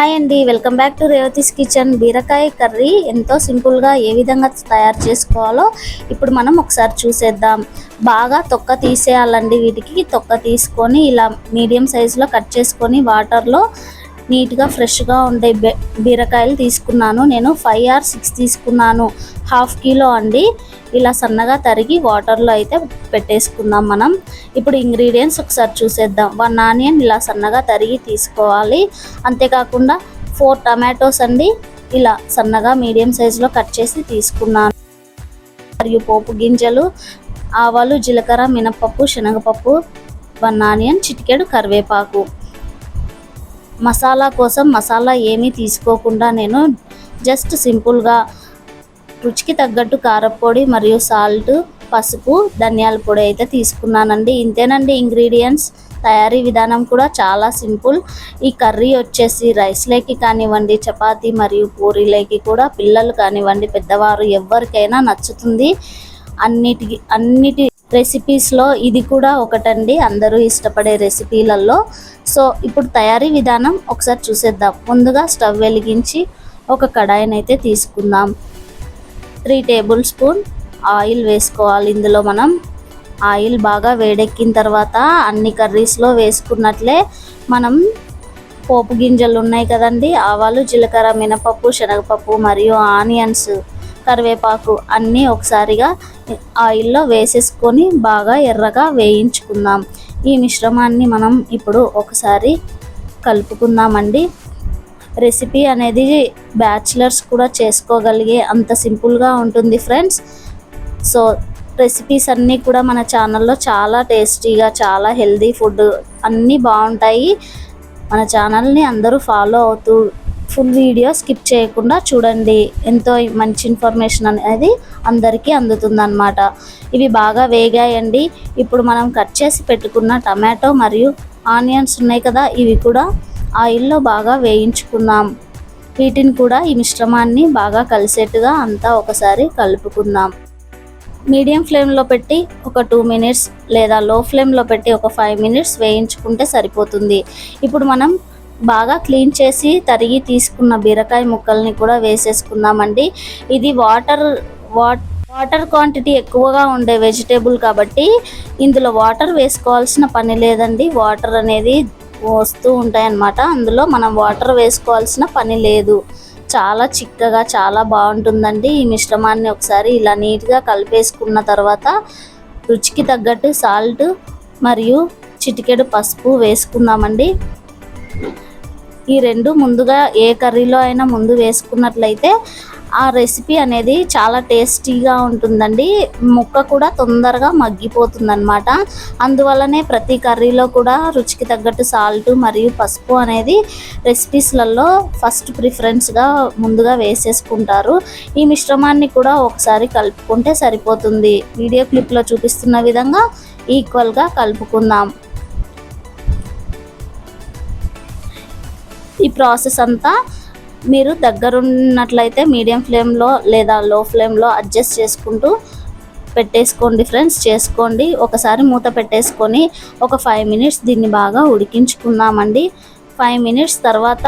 Hi అండి. Welcome back to Revathi's kitchen. బీరకాయ curry ఎంతో సింపుల్గా ఏ విధంగా తయారు చేసుకోవాలో ఇప్పుడు మనం ఒకసారి చూసేద్దాం. బాగా తొక్క తీసేయాలండి వీటికి. తొక్క తీసుకొని ఇలా మీడియం సైజులో కట్ చేసుకొని వాటర్లో నీట్గా ఫ్రెష్గా ఉండే బీరకాయలు తీసుకున్నాను. నేను ఫైవ్ ఆర్ సిక్స్ తీసుకున్నాను. హాఫ్ కిలో అండి. ఇలా సన్నగా తరిగి వాటర్లో అయితే పెట్టేసుకుందాం మనం. ఇప్పుడు ఇంగ్రీడియంట్స్ ఒకసారి చూసేద్దాం. వన్ ఆనియన్ ఇలా సన్నగా తరిగి తీసుకోవాలి. అంతేకాకుండా ఫోర్ టమాటోస్ అండి. ఇలా సన్నగా మీడియం సైజులో కట్ చేసి తీసుకున్నాను. మరియు పోపు గింజలు ఆవాలు జీలకర్ర మినపప్పు శనగపప్పు వన్ ఆనియన్ చిటికెడు కరివేపాకు. మసాలా కోసం మసాలా ఏమీ తీసుకోకుండా నేను జస్ట్ సింపుల్గా రుచికి తగ్గట్టు కారపొడి మరియు సాల్ట్ పసుపు ధనియాల పొడి అయితే తీసుకున్నానండి. ఇంతేనండి ఇంగ్రీడియంట్స్ తయారీ విధానం కూడా చాలా సింపుల్ ఈ కర్రీ వచ్చేసి రైస్లోకి కానివ్వండి చపాతి మరియు పూరీలోకి కూడా పిల్లలు కానివ్వండి పెద్దవారు ఎవరికైనా నచ్చుతుంది. అన్నిటికి అన్నిటి రెసిపీస్లో ఇది కూడా ఒకటండి. అందరూ ఇష్టపడే రెసిపీలలో సో ఇప్పుడు తయారీ విధానం ఒకసారి చూసేద్దాం. ముందుగా స్టవ్ వెలిగించి ఒక కడాయిని అయితే తీసుకుందాం. త్రీ టేబుల్ స్పూన్ ఆయిల్ వేసుకోవాలి. ఇందులో మనం ఆయిల్ బాగా వేడెక్కిన తర్వాత అన్ని కర్రీస్లో వేసుకున్నట్లే మనం పోపు గింజలు ఉన్నాయి కదండి. ఆవాలు జీలకర్ర మినపప్పు శనగపప్పు మరియు ఆనియన్స్ కరివేపాకు అన్నీ ఒకసారిగా ఆయిల్లో వేసేసుకొని బాగా ఎర్రగా వేయించుకుందాం. ఈ మిశ్రమాన్ని మనం ఇప్పుడు ఒకసారి కలుపుకుందామండి. రెసిపీ అనేది బ్యాచిలర్స్ కూడా చేసుకోగలిగే అంత సింపుల్గా ఉంటుంది ఫ్రెండ్స్. సో రెసిపీస్ అన్నీ కూడా మన ఛానల్లో చాలా టేస్టీగా చాలా హెల్దీ ఫుడ్ అన్నీ బాగుంటాయి. మన ఛానల్ని అందరూ ఫాలో అవుతూ ఫుల్ వీడియో స్కిప్ చేయకుండా చూడండి. ఎంతో మంచి ఇన్ఫర్మేషన్ అనేది అందరికీ అందుతుందన్నమాట. ఇవి బాగా వేగాయండి. ఇప్పుడు మనం కట్ చేసి పెట్టుకున్న టమాటో మరియు ఆనియన్స్ ఉన్నాయి కదా ఇవి కూడా ఆయిల్లో బాగా వేయించుకుందాం. వీటిని కూడా ఈ మిశ్రమాన్ని బాగా కలిసేట్టుగా అంతా ఒకసారి కలుపుకుందాం. మీడియం ఫ్లేమ్లో పెట్టి ఒక టూ మినిట్స్ లేదా లో ఫ్లేమ్లో పెట్టి ఒక ఫైవ్ మినిట్స్ వేయించుకుంటే సరిపోతుంది. ఇప్పుడు మనం బాగా క్లీన్ చేసి తరిగి తీసుకున్న బీరకాయ ముక్కల్ని కూడా వేసేసుకుందామండి. ఇది వాటర్ వాట్ వాటర్ క్వాంటిటీ ఎక్కువగా ఉండే వెజిటేబుల్ కాబట్టి ఇందులో వాటర్ వేసుకోవాల్సిన పని లేదండి. వాటర్ అనేది వస్తూ ఉంటాయన్నమాట. అందులో మనం వాటర్ వేసుకోవాల్సిన పని లేదు. చాలా చిక్కగా చాలా బాగుంటుందండి. ఈ మిశ్రమాన్ని ఒకసారి ఇలా నీట్గా కలిపేసుకున్న తర్వాత రుచికి తగ్గట్టు సాల్ట్ మరియు చిటికెడు పసుపు వేసుకుందామండి. ఈ రెండు ముందుగా ఏ కర్రీలో అయినా ముందు వేసుకున్నట్లయితే ఆ రెసిపీ అనేది చాలా టేస్టీగా ఉంటుందండి. ముక్క కూడా తొందరగా మగ్గిపోతుంది అనమాట అందువల్లనే ప్రతి కర్రీలో కూడా రుచికి తగ్గట్టు సాల్ట్ మరియు పసుపు అనేది రెసిపీస్లలో ఫస్ట్ ప్రిఫరెన్స్గా ముందుగా వేసేసుకుంటారు. ఈ మిశ్రమాన్ని కూడా ఒకసారి కలుపుకుంటే సరిపోతుంది. వీడియో క్లిప్లో చూపిస్తున్న విధంగా ఈక్వల్గా కలుపుకుందాం. ఈ ప్రాసెస్ అంతా మీరు దగ్గరున్నట్లయితే మీడియం ఫ్లేమ్లో లేదా లో ఫ్లేమ్లో అడ్జస్ట్ చేసుకుంటూ పెట్టేసుకోండి ఫ్రెండ్స్ చేసుకోండి. ఒకసారి మూత పెట్టేసుకొని ఒక ఫైవ్ మినిట్స్ దీన్ని బాగా ఉడికించుకుందామండి. ఫైవ్ మినిట్స్ తర్వాత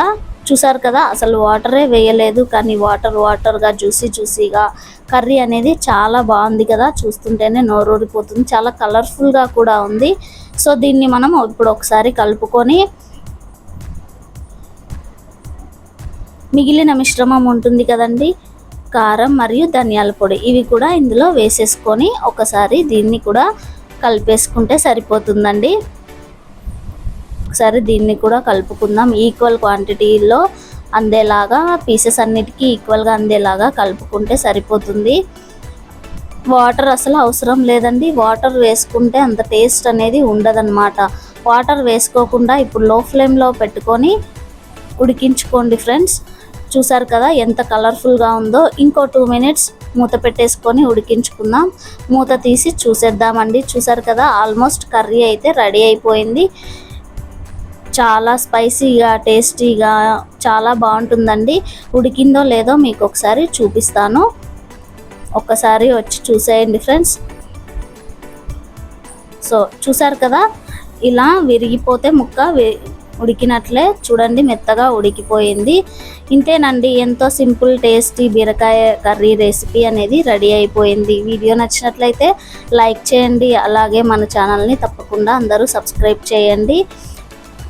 చూసారు కదా అసలు వాటరే వేయలేదు కానీ వాటర్ వాటర్గా జ్యూసీ జ్యూసీగా కర్రీ అనేది చాలా బాగుంది కదా చూస్తుంటేనే నోరూరిపోతుంది చాలా కలర్ఫుల్గా కూడా ఉంది. సో దీన్ని మనం ఇప్పుడు ఒకసారి కలుపుకొని మిగిలిన మిశ్రమం ఉంటుంది కదండి. కారం మరియు ధనియాల పొడి. ఇవి కూడా ఇందులో వేసేసుకొని ఒకసారి దీన్ని కూడా కలిపేసుకుంటే సరిపోతుందండి. ఒకసారి దీన్ని కూడా కలుపుకుందాం. ఈక్వల్ క్వాంటిటీలో అందేలాగా పీసెస్ అన్నిటికీ ఈక్వల్గా అందేలాగా కలుపుకుంటే సరిపోతుంది. వాటర్ అసలు అవసరం లేదండి. వాటర్ వేసుకుంటే అంత టేస్ట్ అనేది ఉండదన్నమాట. వాటర్ వేసుకోకుండా ఇప్పుడు లో ఫ్లేమ్లో పెట్టుకొని ఉడికించుకోండి ఫ్రెండ్స్ చూసారు కదా ఎంత కలర్ఫుల్గా ఉందో. ఇంకో టూ మినిట్స్ మూత పెట్టేసుకొని ఉడికించుకుందాం. మూత తీసి చూసేద్దామండి. చూసారు కదా ఆల్మోస్ట్ కర్రీ అయితే రెడీ అయిపోయింది. చాలా స్పైసీగా టేస్టీగా చాలా బాగుంటుందండి. ఉడికిందో లేదో మీకు ఒకసారి చూపిస్తాను. ఒక్కసారి వచ్చి చూసేయండి ఫ్రెండ్స్. సో చూసారు కదా ఇలా విరిగిపోతే ముక్క ఉడికినట్లే చూడండి మెత్తగా ఉడికిపోయింది. ఇంతేనండి ఎంతో సింపుల్ టేస్టీ బీరకాయ కర్రీ రెసిపీ అనేది రెడీ అయిపోయింది. వీడియో నచ్చినట్లయితే లైక్ చేయండి అలాగే మన ఛానల్ని తప్పకుండా అందరూ సబ్స్క్రైబ్ చేయండి.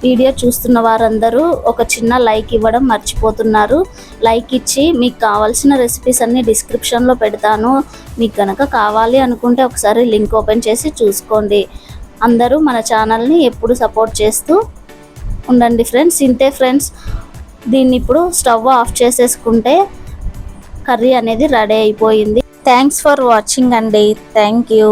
వీడియో చూస్తున్న వారందరూ ఒక చిన్న లైక్ ఇవ్వడం మర్చిపోతున్నారు. లైక్ ఇచ్చి మీకు కావాల్సిన రెసిపీస్ అన్ని డిస్క్రిప్షన్లో పెడతాను. మీకు కనుక కావాలి అనుకుంటే ఒకసారి లింక్ ఓపెన్ చేసి చూసుకోండి. అందరూ మన ఛానల్ని ఎప్పుడు సపోర్ట్ చేస్తూ ఉండండి ఫ్రెండ్స్ ఇంతే ఫ్రెండ్స్. దీన్ని ఇప్పుడు స్టవ్ ఆఫ్ చేసేసుకుంటే కర్రీ అనేది రెడీ అయిపోయింది. థ్యాంక్స్ ఫర్ వాచింగ్ అండి. Thank you